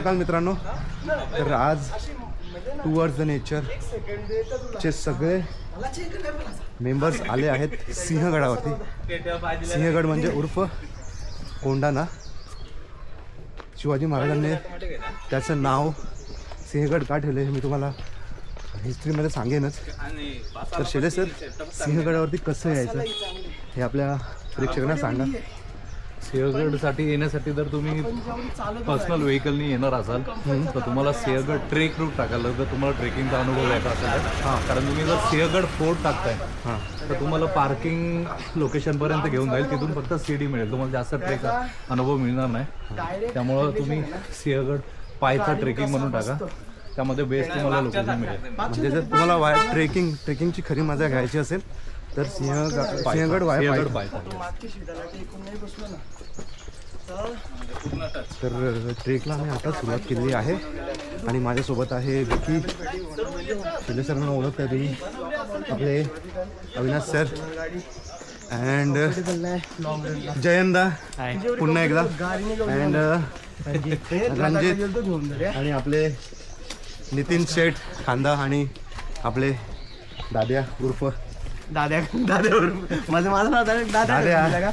शकाल मित्रांनो. तर आज टुवर्ड्स द नेचर चे सगळे मेंबर्स आले आहेत सिंहगडावरती. सिंहगड म्हणजे उर्फ कोंडाणा शिवाजी महाराजांनी त्याचं नाव सिंहगड का ठेवलं हे मी तुम्हाला हिस्ट्रीमध्ये सांगेनच. तर शेले सर सिंहगडावरती कसं यायचं हे आपल्या प्रेक्षकांना सांगा. सिंहगडसाठी येण्यासाठी जर तुम्ही पर्सनल व्हेकलनी येणार असाल तर तुम्हाला सिंहगड ट्रेक रूट टाकायला तर तुम्हाला ट्रेकिंगचा अनुभव घ्यायचा असेल कारण तुम्ही जर सिंहगड फोर्ट टाकताय हां. तर तुम्हाला पार्किंग लोकेशनपर्यंत घेऊन जाईल. तिथून फक्त सीडी मिळेल. तुम्हाला जास्त ट्रेकचा अनुभव मिळणार नाही. त्यामुळं तुम्ही सिंहगड पायथा ट्रेकिंग म्हणून टाका. त्यामध्ये बेस्ट तुम्हाला लोकेशन मिळेल. म्हणजे जर तुम्हाला वाय ट्रेकिंग ट्रेकिंगची खरी मजा घ्यायची असेल तर सिंह सिंहगड वाय सिंहगड तर ट्रेकला मी आता सुरुवात केलेली आहे. आणि माझ्यासोबत आहे विकी. शिले सरांना ओळखताय तुम्ही आपले अविनाश सर. अँड जयंदा. पुन्हा एकदा. अँड रणजित. आणि आपले नितीन शेठ खांदा आणि आपले दाद्या उर्फ. दाद्या दाद्यावर माझं माझं नाव दाद्या. दिलं का?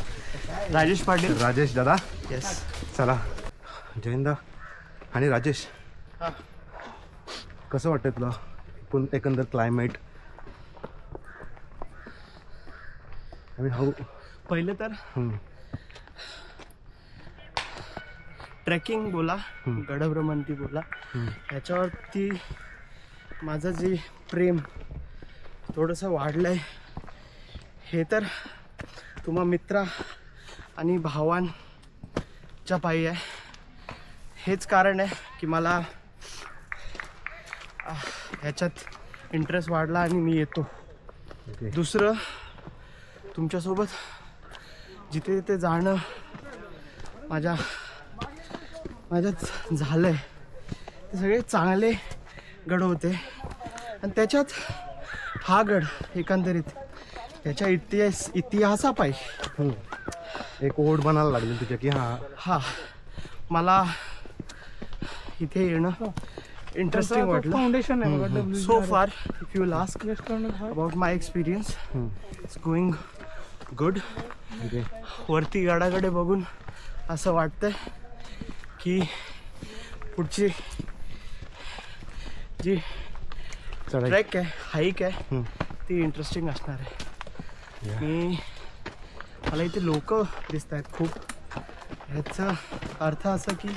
राजेश पाटील. राजेश दादा? येस चला. जयंदा आणि राजेश. कसं वाटतं तुला पण एकंदर क्लायमेट आम्ही हाऊ पहिले तर ट्रेकिंग बोला गडभ्रमंती बोला. हम्म. याच्यावरती माझं जे प्रेम थोडंसं वाढलं आहे हे तर तुम्हा मित्रा आणि भावांच्या पायी आहे. हेच कारण आहे की मला ह्याच्यात इंटरेस्ट वाढला आणि मी येतो. ओके. दुसरं तुमच्यासोबत जिथे तिथे जाणं माझ्या माझ्यात झालं आहे ते सगळे चांगले गड होते. आणि त्याच्यात हा गड एकंदरीत त्याच्या इतिहास इतिहासापायी. हम्म. एक ओढ बनायला लागली तुझ्या की हा. हा. मला इथे येणं इंटरेस्टिंग वाटलं. फाउंडेशन आहे so far if you ask about my experience it's going good okay वरती गडाकडे बघून असं वाटतंय की पुढची जी ट्रेक आहे हाईक आहे. ती इंटरेस्टिंग असणार आहे. मला इथे लोक दिसत आहेत खूप. ह्याचा अर्थ असा की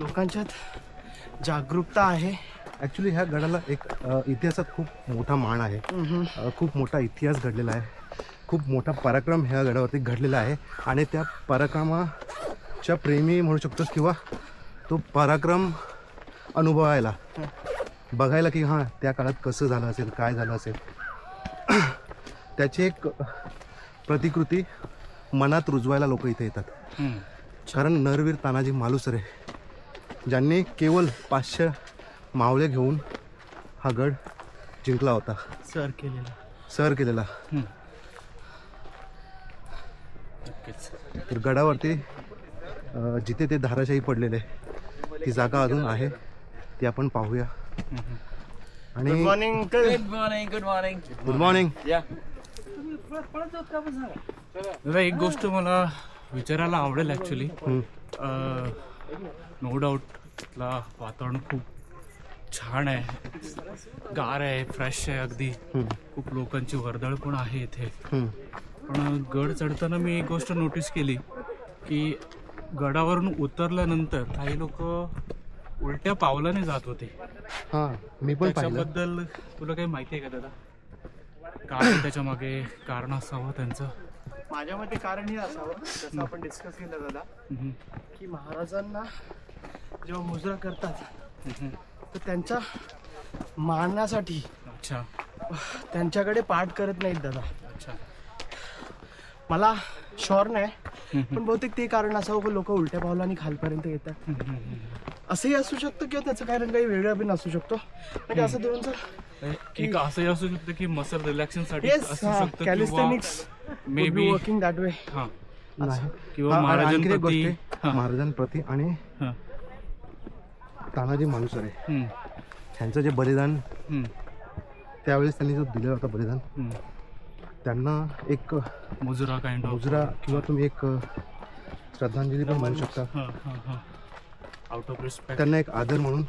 लोकांच्यात जागरूकता आहे. ॲक्च्युली ह्या गडाला एक इतिहासात खूप मोठा मान आहे. खूप मोठा इतिहास घडलेला आहे. खूप मोठा पराक्रम ह्या गडावरती घडलेला आहे. आणि त्या पराक्रमाच्या प्रेमी म्हणू शकतोस किंवा तो पराक्रम अनुभवायला. बघायला की हां त्या काळात कसं झालं असेल काय झालं असेल. त्याची एक प्रतिकृती मनात रुजवायला लोक इथे येतात. कारण नरवीर तानाजी मालुसरे ज्यांनी केवळ पाचशे मावळे घेऊन हा गड जिंकला होता. सर केलेला. सर केलेला. तर गडावरती जिथे ते धाराशाही पडलेले ती जागा अजून आहे ती आपण पाहूया. आणि good morning good morning good morning good morning दादा एक गोष्ट मला विचारायला आवडेल ॲक्च्युली नो डाऊट इथला वातावरण खूप छान आहे गार आहे फ्रेश आहे अगदी. खूप लोकांची वर्दळ पण आहे इथे. पण गड चढताना मी एक गोष्ट नोटीस केली की गडावरून उतरल्यानंतर काही लोक उलट्या पावलाने जात होते. हां मी पण त्याच्याबद्दल तुला काही माहिती आहे का दादा? काय त्याच्यामागे कारण असावं त्यांचं. माझ्या मते कारण हे असावं. जसं आपण डिस्कस केलं दादा. की महाराजांना जेव्हा मुजरा करतात. तर त्यांच्या मारण्यासाठी अच्छा. त्यांच्याकडे पाठ करत नाहीत दादा. अच्छा. मला शॉर नाही पण बहुतेक ते कारण असावं की लोक उलट्या पावलाने खालपर्यंत येतात. असंही असू शकतं किंवा त्याचं कारण काही वेगळं पण असू शकतो. म्हणजे असं दोन जर एक असंही असू शकतं की muscle रिलॅक्शनसाठी calisthenics may be working that way हा. किंवा आणि महाराजांप्रती आहे. महाराजांप्रती आणि. तानाजी मालुसरे. ह्यांचं जे बलिदान. त्यावेळेस त्यांनी जो दिलं होतं बलिदान. त्यांना एक मुजरा काइंड ऑफ मुजरा किंवा तुम्ही एक श्रद्धांजली पण म्हणू शकता. हा हा हा. आउट ऑफ रिस्पेक्ट त्यांना एक आदर म्हणून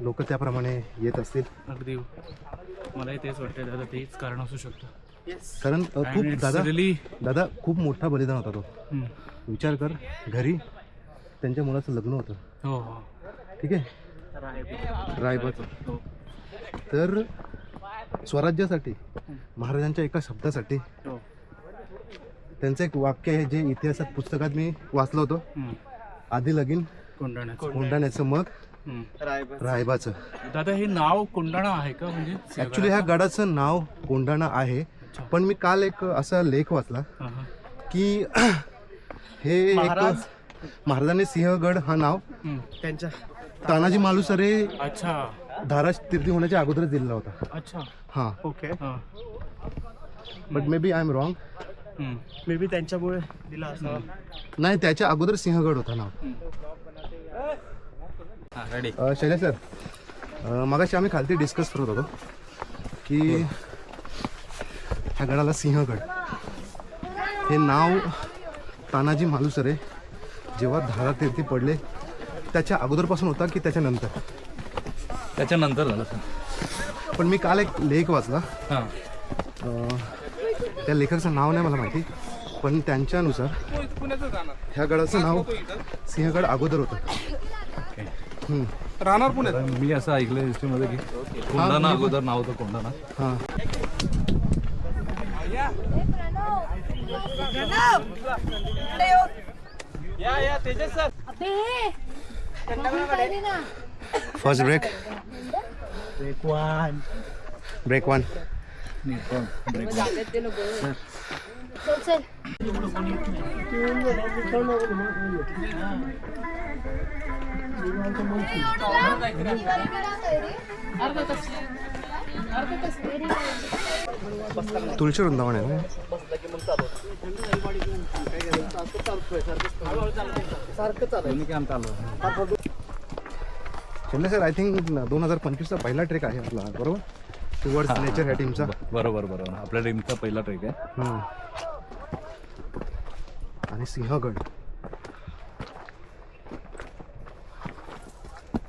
लोक त्याप्रमाणे येत असतील. अगदी. मलाही तेच वाटतंय दादा. तेच कारण असू शकतं. कारण खूप दादा दादा खूप मोठा बलिदान होता तो. विचार कर घरी त्यांच्या मुलाचं लग्न होतं. हो हो. ठीक आहे? रायबत हो तर स्वराज्यासाठी महाराजांच्या एका शब्दासाठी. हो. त्यांचं एक वाक्य आहे जे इतिहासात पुस्तकात मी वाचलं होतं. आधी लगीन कोंडाण्याचं मग रायबाचं. दादा हे नाव कोंडाणा आहे का? म्हणजे ऍक्च्युली ह्या गडाचं नाव कोंडाणा आहे. पण मी काल एक असा लेख वाचला. की हे एक महाराज? महाराजांनी सिंहगड हा नाव. त्यांच्या तानाजी मालुसरे अच्छा. धाराश तीर्थी होण्याच्या अगोदरच दिलेला होता. अच्छा. हां. Okay but may be I am wrong. May be त्यांच्यामुळे दिला असावा नाही त्याच्या अगोदर सिंहगड होता नाव. हा रेडी शैलेश सर मगाशी आम्ही खालती डिस्कस करत होतो की ह्या गडाला सिंहगड. हे नाव तानाजी मालुसरे जेव्हा धारा तीर्थी पडले त्याच्या अगोदरपासून होता की त्याच्यानंतर? त्याच्यानंतर झालं सर. पण मी काल एक लेख वाचला. हां. अ, त्या लेखकाचं नाव नाही मला माहिती पण त्यांच्यानुसार ह्या गडाचं नाव सिंहगड अगोदर होतं. हम्म. मी असं ऐकलं हिस्ट्रीमध्ये की कोंडाणा अगोदर नाव होतं कोंडाणा हां. अबे मम्मी पाहिली ना. फर्स्ट ब्रेक एक वन ब्रेक वन चल चल तुळशी वृंदावन आहे ना? दोन्ही कॅम्प चालू चेन्नई सर आय थिंक दोन हजार पंचवीसचा पहिला ट्रेक आहे आपला बरोबर? टुवर्ड्स नेचर ह्या टीमचा बरोबर बरोबर. आपल्या टीमचा पहिला ट्रेक आहे. आणि सिंहगड.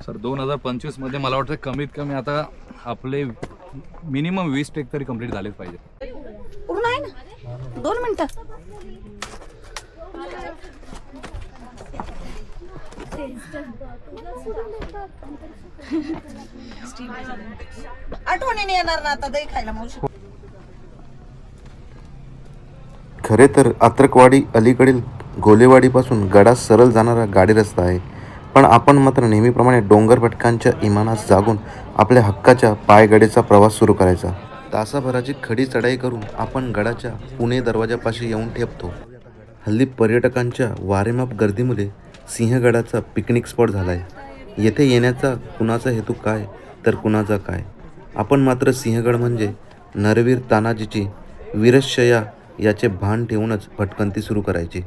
सर दोन हजार पंचवीसमध्ये मला वाटतं कमीत कमी आता आपले मिनिमम वीस ट्रेक तरी कंप्लीट झालेच पाहिजे. पूर्ण आहे ना? दोन मिनिटं. आठवणीने येणार ना आता दही खायला मावशी. खरे तर अत्रकवाडी अलीकडील गोलेवाडीपासून गडा सरळ जाणारा गाडी रस्ता आहे. पण आपण मात्र नेहमीप्रमाणे डोंगर भटकांच्या इमानास जागून आपल्या हक्काच्या पायगडीचा प्रवास सुरू करायचा. तासाभराची खडी चढाई करून आपण गडाच्या पुणे दरवाजापाशी येऊन ठेपतो. हल्ली पर्यटकांच्या वारेमाप गर्दीमुळे सिंहगडाचा पिकनिक स्पॉट झाला आहे येथे येण्याचा कुणाचा हेतू काय तर कुणाचा काय? आपण मात्र सिंहगड म्हणजे नरवीर तानाजीची वीरशया याचे भान ठेवूनच भटकंती सुरू करायची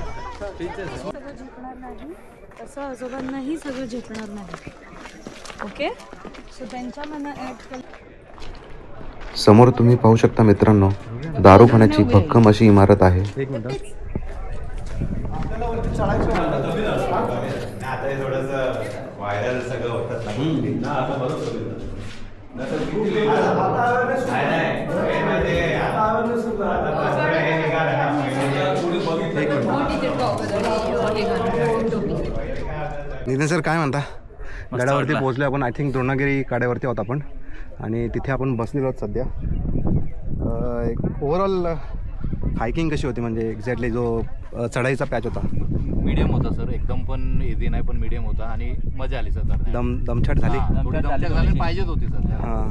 सगळं झेपणार नाही तसं आजोबांनाही सगळं झेपणार नाही. ओके सो त्यांच्या मनात समोर तुम्ही पाहू शकता मित्रांनो दारूखान्याची भक्कम अशी इमारत आहे. एक मिनिट. नितीन सर काय म्हणता? गडावरती पोहोचलो आपण. आय थिंक द्रोणागिरी काड्यावरती आहोत आपण. आणि तिथे आपण बसलेलो आहोत सध्या. एक ओव्हरऑल हायकिंग कशी होती? म्हणजे एक्झॅक्टली जो चढाईचा पॅच होता. मीडियम होता सर एकदम पण इझी नाही पण मीडियम होता. आणि मजा आली सर. दम दमछाट झाली? थोडी दमछाक झाली. पाहिजेच होती सर हां.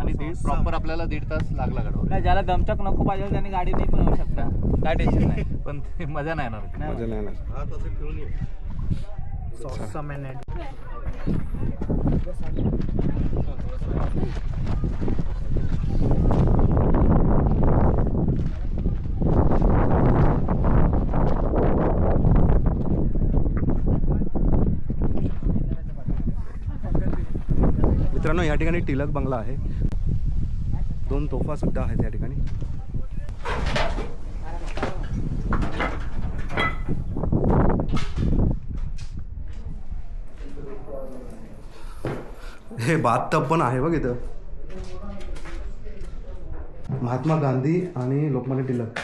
आणि प्रॉपर आपल्याला दीड तास लागला गडावर. ज्याला दमचक नको पाहिजे त्याने गाडी नाही पण येऊ शकता. काय टेन्शन नाही. पण ते मजा नाही येणार. मजा नाही येणार. मित्रांनो या ठिकाणी टिलक बंगला आहे. दोन तोफा सुद्धा आहेत या ठिकाणी. हे बाथटब पण आहे बघ इथं. महात्मा गांधी आणि लोकमान्य टिळक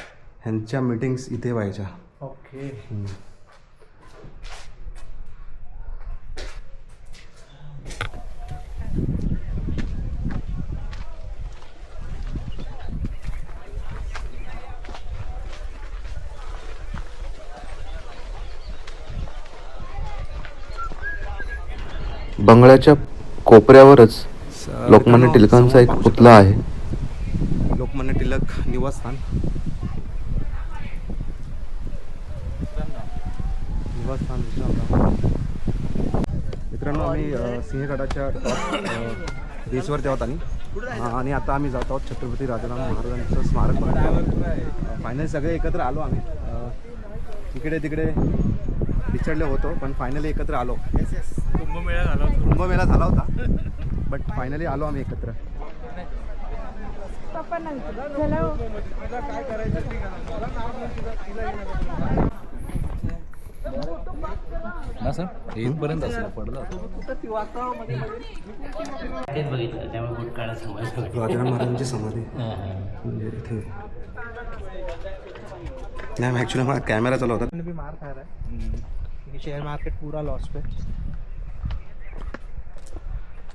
ह्यांच्या मीटिंग्स इथे व्हायच्या. ओके. बंगल्याच्या कोपऱ्यावरच लोकमान्य टिळकांचा एक पुतळा आहे. लोकमान्य टिळक निवासस्थान. निवासस्थान. मित्रांनो आम्ही सिंहगडाच्या बीचवरती आहोत आणि हा, आणि आता आम्ही जात आहोत छत्रपती राजाराम महाराजांचं स्मारक फायनली सगळे एकत्र आलो आम्ही. इकडे तिकडे बिछडले होतो पण फायनली एकत्र आलो. कुंभमेळा झाला होता. कुंभमेळा झाला होता. बट फायनली आलो आम्ही एकत्र. ना सर? इथपर्यंत असेल पडलं राजाराम महाराजांची समाधी. म्हणजे इथे. नाही ॲक्च्युली मला कॅमेरा चालू होता. भी मार खा रहा है क्योंकि शेयर मार्केट पूरा लॉस पे.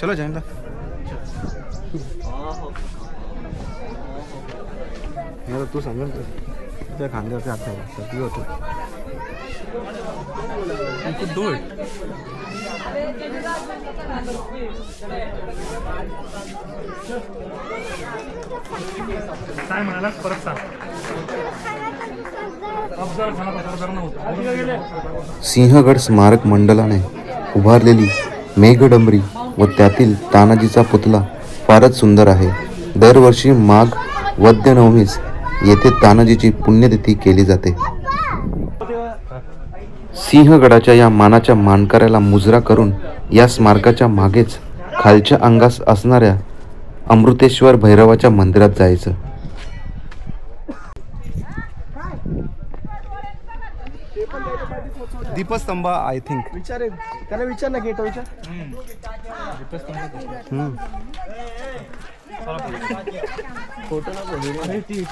चलो जयंत नाही तर तू तर त्या खांद्यावरती हात ठेवा सर्दी होतो could do it. काय म्हणाला? परत सांग. सिंहगड स्मारक मंडळाने उभारलेली मेघडंबरी व त्यातील तानाजीचा पुतळा फारच सुंदर आहे. दरवर्षी माघ वद्य नवमीस येथे तानाजीची पुण्यतिथी केली जाते. सिंहगडाच्या या मानाच्या मानकऱ्याला मुजरा करून या स्मारकाच्या मागेच खालच्या अंगास असणाऱ्या अमृतेश्वर भैरवाच्या मंदिरात जायचं. दीपस्तंभ आय थिंक विचार त्याला विचार ना गेट विचार.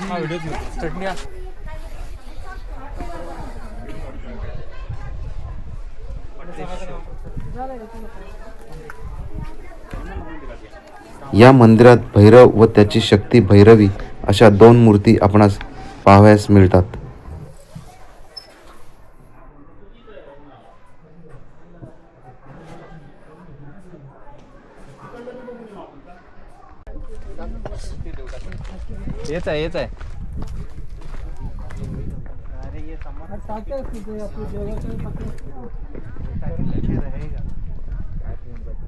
हा व्हिडिओ चटणी आ- या मंदिरात भैरव व त्याची शक्ती भैरवी अशा दोन मूर्ती आपणास पाहावयास मिळतात. येच आहे येच आहे.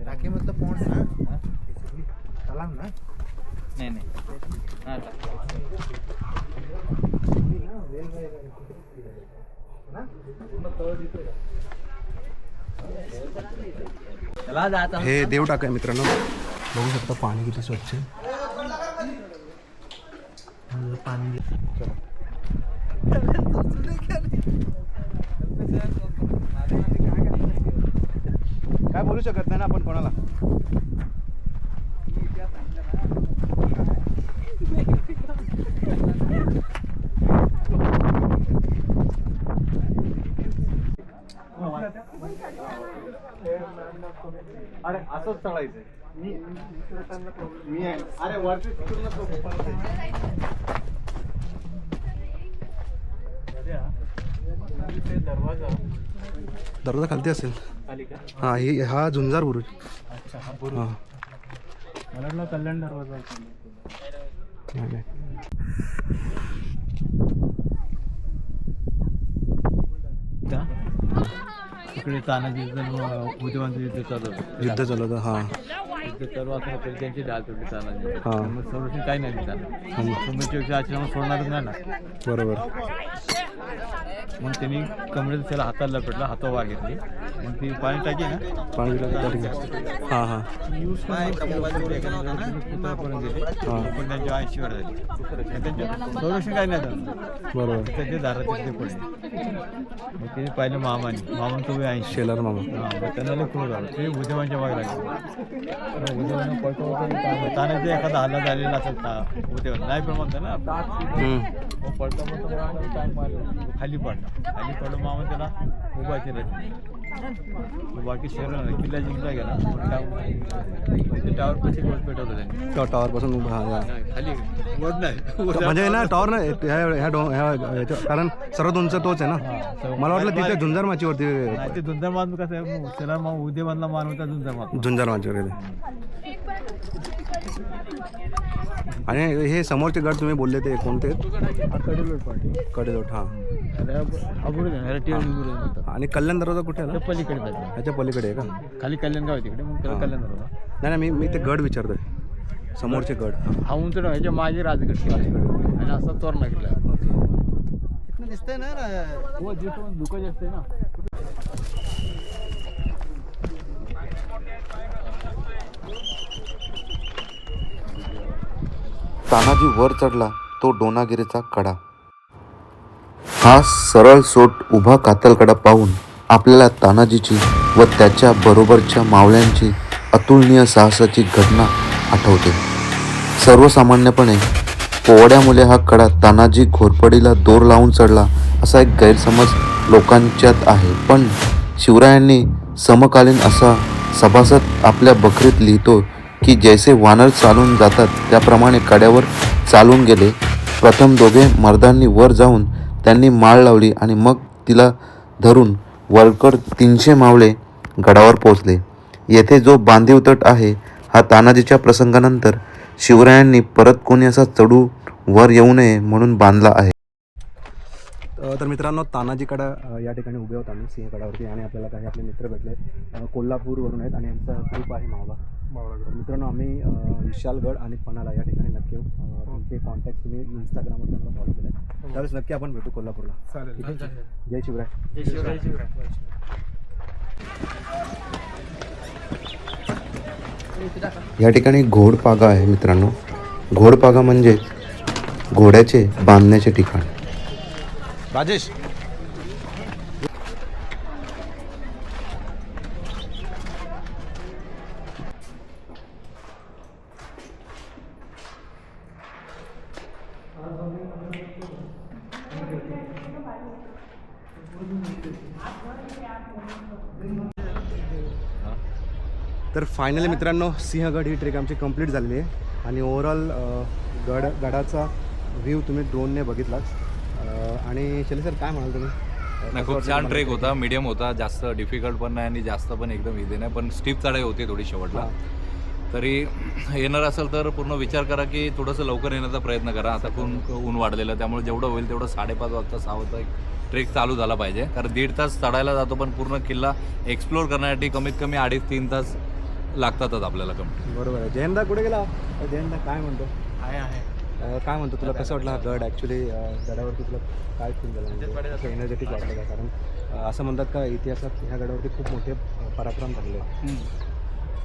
राखी मतलब कौन सा तालाब ना. नाही नाही. हा, चला. जाता हे देव टाका मित्रांनो. बघू शकता पाणी किती स्वच्छ आहे. पाणी चला. काय बोलू शकत नाही ना आपण कोणाला अरे असंच चढायचं मी अरे वरती दरवाजा दरवाजा खालती असेल. हा ही हा झुंजार बुरुज. अच्छा हा हा. मला वाटलं कल्याण दरवाजा आहे. नाही, नाही. इकडे तानाजी बुद्धिमानचं युद्ध चालू होतं. युद्ध चालू होतं हा. युद्ध चालू असताना पहिले त्यांची तानाजी हा. मग संरक्षण काही नाही दिलं समोरच्या व्यक्ती आश्रमात सोडणारच नाही ना. बरोबर. मग त्यांनी कमरेत त्याला हाताला लपेटला हातावर वाघ घेतली. मग ती पाणी टाकी ना? पाणी दिलं का? ठीक आहे हा हा. पुतळापर्यंत गेली पण त्यांची ऐंशी वर झाली आणि त्यांच्या संरक्षण काही नाही झालं. बरोबर. त्याचे दारात तिथे पडले मग ते पाहिलं मामाने. मामा तो ऐंशी शेलार मामा. हा, मग त्यांना लई खूप झालं ते उद्योगांच्या मागे लागले उद्योगांना पळतो ताने ते एखादा हल्ला झालेला असेल ता उद्योग नाही पण म्हणतो ना हम्म. मग पडतो मग तो मामाने काय मारलं खाली पडला. खाली पडलं मामा त्याला उभा केला. बाकी शहर किल्ला जिंकला गेला. टावर पशी वर पेटवलं त्यांनी. टॉवर पासून उभा हा, खाली. वर नाही. म्हणजे ना टॉवर ना ह्या ह्या डो ह्या ह्याच्या- कारण सर्वात उंच तोच आहे ना. मला वाटलं तिथे झुंजार माचीवरती नाही ते कसं आहे? त्याला मग मान होता दुंदर मान झुंजार माचीवर आहे आणि हे समोरचे गड तुम्ही बोलले ते कोणते? कडलोट कडेलोट हा. आणि कल्याण दरवाजा कुठे आहे ना पलीकडे जायचं ह्याच्या पलीकडे आहे का? खाली कल्याण गाव आहे तिकडे मग कल्याण दरवाजा. नाही नाही मी मी ते गड विचारतोय. समोरचे गड. हा. हा उंच डाव, ह्याच्या मागे राजगड. आणि असा तोरणा केला दिसतंय ना हो धुकं जास्त आहे ना. तानाजी वर चढला तो डोनागिरीचा कडा. हा सरळ सोट उभा कातलकडा पाहून आपल्याला तानाजीची व त्याच्या बरोबरच्या मावळ्यांची अतुलनीय साहसाची घटना आठवते. सर्वसामान्यपणे पोवड्यामुळे हा कडा तानाजी घोरपडीला दोर लावून चढला असा एक गैरसमज लोकांच्यात आहे. पण शिवरायांनी समकालीन असा सभासद आपल्या बकरीत लिहितो की जैसे वानर चालून जातात त्याप्रमाणे कड्यावर चालून गेले. प्रथम दोघे मर्दांनी वर जाऊन त्यांनी माळ लावली आणि मग तिला धरून वरकड तीनशे मावळे गडावर पोचले येथे जो बांधीव तट आहे हा तानाजीच्या प्रसंगानंतर शिवरायांनी परत कोणी असा चढू वर येऊ नये म्हणून बांधला आहे. तर मित्रांनो तानाजी कडा या ठिकाणी उभे होतो आम्ही सिंहगडावरती आणि आपल्याला काही आपले मित्र भेटले. कोल्हापूरवरून आहेत आणि यांचा ग्रुप आहे मावळा. तर मित्रांनो आम्ही विशालगड आणि पणाला या ठिकाणी नक्की येऊ. अ, तुमचे कॉन्टॅक्ट तुम्ही इंस्टाग्रामवर त्यांना फॉलो केले त्यावेळेस नक्की आपण भेटू कोल्हापूरला. ठीक आहे? जय शिवराय. जय शिवराय. जय शिवराय. या ठिकाणी घोडपागा आहे मित्रांनो. घोडपागा म्हणजे घोड्याचे बांधण्याचे ठिकाण. राजेश फायनली मित्रांनो सिंहगड ही ट्रेक आमची कंप्लीट झालेली आहे. आणि ओव्हरऑल गड गडाचा व्ह्यू तुम्ही ड्रोनने बघितलाच आणि शैली सर काय म्हणाल तुम्ही? नाही खूप छान ट्रेक होता मीडियम होता जास्त डिफिकल्ट पण नाही आणि जास्त पण एकदम इझी नाही पण स्टीप चढाई होती थोडी शेवटला. तरी येणार असेल तर पूर्ण विचार करा की थोडंसं लवकर येण्याचा प्रयत्न करा. आता खून ऊन वाढलेलं त्यामुळे जेवढं होईल तेवढं साडेपाच वाजता सहा वाजता एक ट्रेक चालू झाला पाहिजे. कारण दीड तास चढायला जातो पण पूर्ण किल्ला एक्सप्लोर करण्यासाठी कमीत कमी अडीच तीन तास लागतातच आपल्याला कमी. बरोबर आहे. जयंदा कुठे गेला? जयंदा काय म्हणतो? आहे आहे. अ, काय म्हणतो तुला? कसं वाटलं हा गड? ॲक्च्युली गडावरती तुला काय फील झालं? म्हणजे असं एनर्जेटिक वाटलं का? कारण अ, असं म्हणतात का इतिहासात ह्या गडावरती खूप मोठे अ, पराक्रम झालेले आहेत हम्म.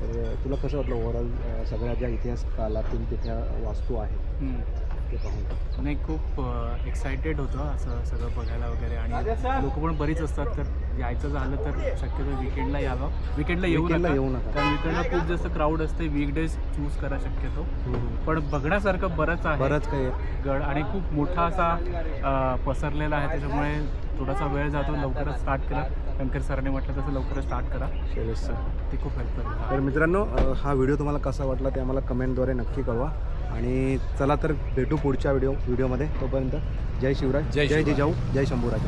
तर अ, तुला कसं वाटलं? ओव्हरऑल सगळ्या ज्या इतिहास कालातील तिथल्या वास्तू आहेत हम्म. ते पाहून नाही खूप एक्सायटेड होतं असं सगळं बघायला वगैरे. आणि लोक पण बरीच असतात तर यायचं झालं तर शक्यतो विकेंडला यावं. विकेंडला येऊ नका येऊ नका. कारण विकेंडला खूप जास्त क्राऊड असते वीकडेज चूज करा शक्यतो. पण बघण्यासारखं बरंच आहे. बरंच काही आहे. गड आणि खूप मोठा असा पसरलेला आहे त्याच्यामुळे थोडासा वेळ जातो लवकरच स्टार्ट करा. शंकर सरांनी म्हटलं तसं लवकरच स्टार्ट करा. शैलेश सर. ते खूप हेल्प करेल तर मित्रांनो हा व्हिडिओ तुम्हाला कसा वाटला ते आम्हाला कमेंटद्वारे नक्की कळवा. आणि चला तर भेटू पुढच्या व्हिडिओ व्हिडिओमध्ये तोपर्यंत जय शिवराय जय जय जिजाऊ जय शंभूराज.